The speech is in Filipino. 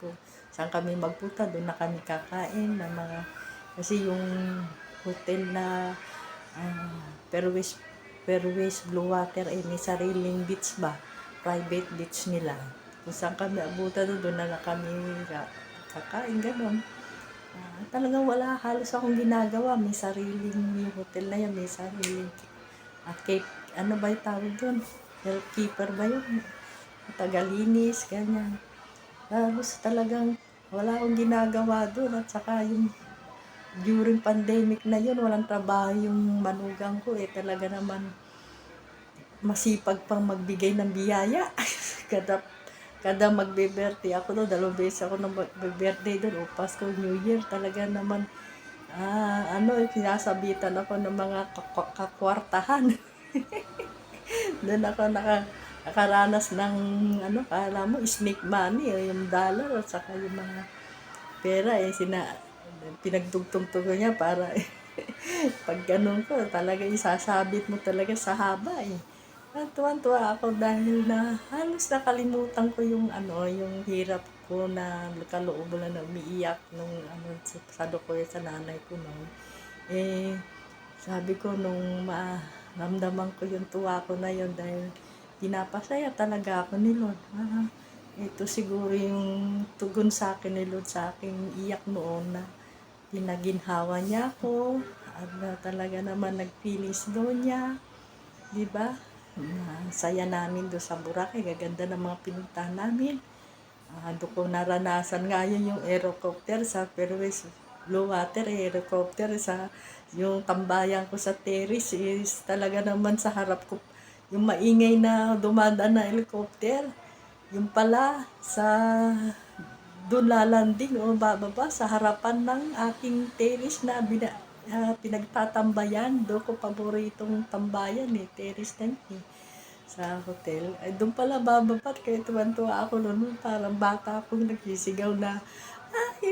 kung saan kami magpunta, doon na kami kakain ng mga, kasi yung hotel na uh, Perwes, Perwes Blue Water ay may sariling beach ba? Private beach nila. Kung saan kami abutan doon, na lang kami ka- kakain, gano'n. Ah, talagang wala halos akong ginagawa. May sariling yung hotel na yan, may sariling at cake, ano ba yung tawag doon? Healthkeeper ba yun? Tagalinis, ganyan. Tapos talagang wala akong ginagawa doon at saka yung during pandemic na yun, walang trabaho yung manugang ko eh. Talaga naman masipag pang magbigay ng biyaya. kada kada magbe-birthday ako no, dalawang beses ako nang magbe-birthday doon, o Pasko, New Year, talaga naman, ah, ano, eh, sinasabitan ako ng mga kak- kakwartahan. doon ako naka, nakaranas ng, ano, kala mo, snake money, eh, yung dollar, at saka yung mga pera, eh, sina, pinagtugtog ko niya para, pag ganun ko, talaga isasabit mo talaga sa haba, eh. Tuwan-tuwa ako dahil na halos nakalimutan ko yung ano, yung hirap ko na kalooban na umiiyak nung ano sa, dokoy sa nanay ko noon. Eh, sabi ko nung maramdaman ko yung tuwa ko na yun dahil pinapasaya talaga ako ni Lord. Ah, ito siguro yung tugon sa akin ni Lord sa aking iyak noon na pinaginhawa niya ako at na talaga naman nagpilis doon niya. Di ba? Na saya namin doon sa Boracay. Gaganda ng mga pinuntahan namin. Ah, doon ko naranasan nga yun yung aerocopter sa Perwes Blue Water aerocopter sa yung tambayan ko sa terrace is talaga naman sa harap ko yung maingay na dumadaan na helicopter yung pala sa doon lalanding o bababa sa harapan ng aking terrace na bina, ah, pinagtatambayan. Doon ko paboritong tambayan eh, terrace na eh, sa hotel. Ay, doon pala bababa, kaya tuwan-tuwa ako noon, parang bata akong nagsisigaw na, ay,